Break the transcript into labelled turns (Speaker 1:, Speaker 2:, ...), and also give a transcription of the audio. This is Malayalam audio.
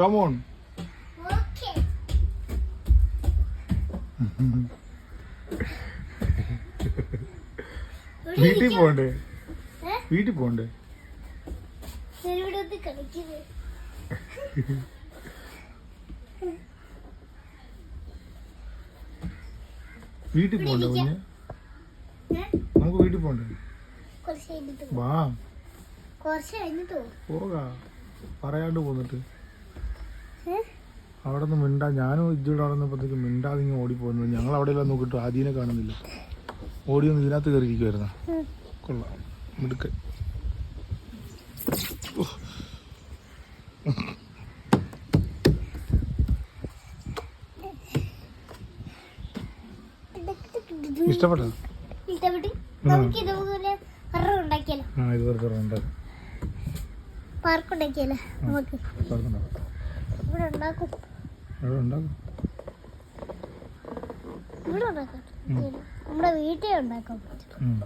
Speaker 1: കമോൺ
Speaker 2: ഓക്കേ
Speaker 1: വീട്ടിൽ പോണ്ടേ? വീട്ടിൽ പോണ്ടേ വീട്ടിൽ പോണ്ടേ കുഞ്ഞ്? നമുക്ക് വീട്ടിൽ പോണ്ടേ. വാ. പോകാ പറയാണ്ട് പോന്നിട്ട്? അവിടെ നിന്ന് മിണ്ടാ. ഞാനും ഇജ്ജോട് അവിടെ നിന്നപ്പോഴത്തേക്ക് മിണ്ടാതെ ഇങ്ങനെ ഓടിപ്പോകുന്നു ഞങ്ങൾ അവിടെ എല്ലാം നോക്കിയിട്ട് ആദ്യനെ കാണുന്നില്ല. ഓടി ഒന്ന് ഇതിനകത്ത്
Speaker 2: കയറിയിരിക്കുവായിരുന്ന.
Speaker 1: കൊള്ളാം. മിടുക്കൻ ഇഷ്ടപ്പെട്ടോ?
Speaker 2: പാർക്ക് ഉണ്ടാക്കിയാലോ? നമുക്ക്. ഇവിടെ ഉണ്ടാക്കും.
Speaker 1: ഇവിടെ ഉണ്ടാക്കും?
Speaker 2: ഇവിടെ ഉണ്ടാക്കാം. നമ്മുടെ വീട്ടിൽ ഉണ്ടാക്കാൻ പറ്റും.